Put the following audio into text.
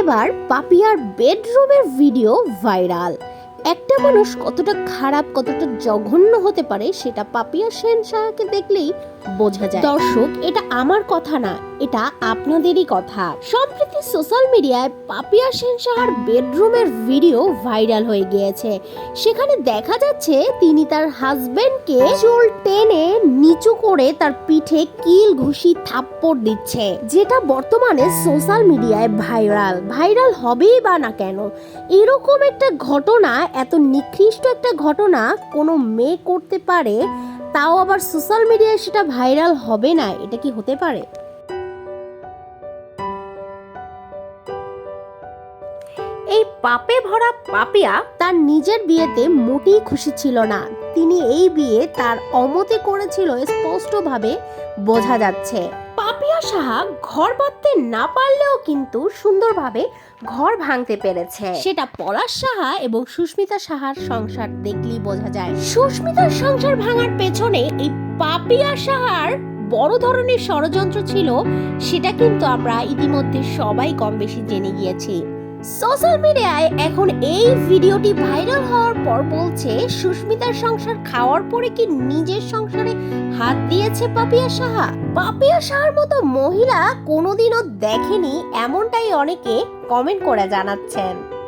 এবার পাপিয়ার বেডরুমের video viral. একটা মানুষ কতটা খারাপ, কতটা জঘন্য হতে পারে, সেটা পাপিয়া সেন শাহকে দেখলেই বোঝা যায়। দর্শক, এটা আমার কথা না, এটা আপনাদেরই কথা। সম্প্রতি সোশ্যাল মিডিয়ায় পাপিয়া সেন শাহার বেডরুমের ভিডিও ভাইরাল হয়ে গিয়েছে। সেখানে দেখা যাচ্ছে তিনি তার হাজবেন্ডকে চুল টেনে নিচু করে তার পিঠে কিল ঘুষি থাপ্পড় দিচ্ছে, যেটা বর্তমানে সোশ্যাল মিডিয়ায় ভাইরাল। ভাইরাল হবেই বা না কেন? এরকম একটা ঘটনা, এত নিকৃষ্ট একটা ঘটনা কোনো মেয়ে করতে পারে তাও আবার সোশ্যাল মিডিয়ায় সেটা ভাইরাল হবে না এটা কি হতে পারে? এই পাপে ভরা পাপিয়া তার নিজের বিয়েতে মোটেই খুশি ছিল না। তিনি এই বিয়ে তার অমতে করেছিল স্পষ্টভাবে বোঝা যাচ্ছে। পাপিয়া সাহা ঘর বাঁধতে না পারলেও কিন্তু সুন্দরভাবে ঘর ভাঙতে পেরেছে। সেটা পলাশ সাহা এবং সুস্মিতা সাহার সংসার দেখলেই বোঝা যায়। সুস্মিতার সংসার ভাঙার পেছনে এই পাপিয়া সাহার বড় ধরনের ষড়যন্ত্র ছিল সেটা কিন্তু আমরা ইতিমধ্যে সবাই কম বেশি জেনে গিয়েছি। সোশ্যাল মিডিয়ায় এখন এই ভিডিওটি ভাইরাল হওয়ার পর বলছে, সুস্মিতার সংসার খাওয়ার পরে কি নিজের সংসারে হাত দিয়েছে পাপিয়া সাহা? পাপিয়া সাহার মতো মহিলা কোনোদিনও দেখেনি, এমনটাই অনেকে কমেন্ট করে জানাচ্ছেন।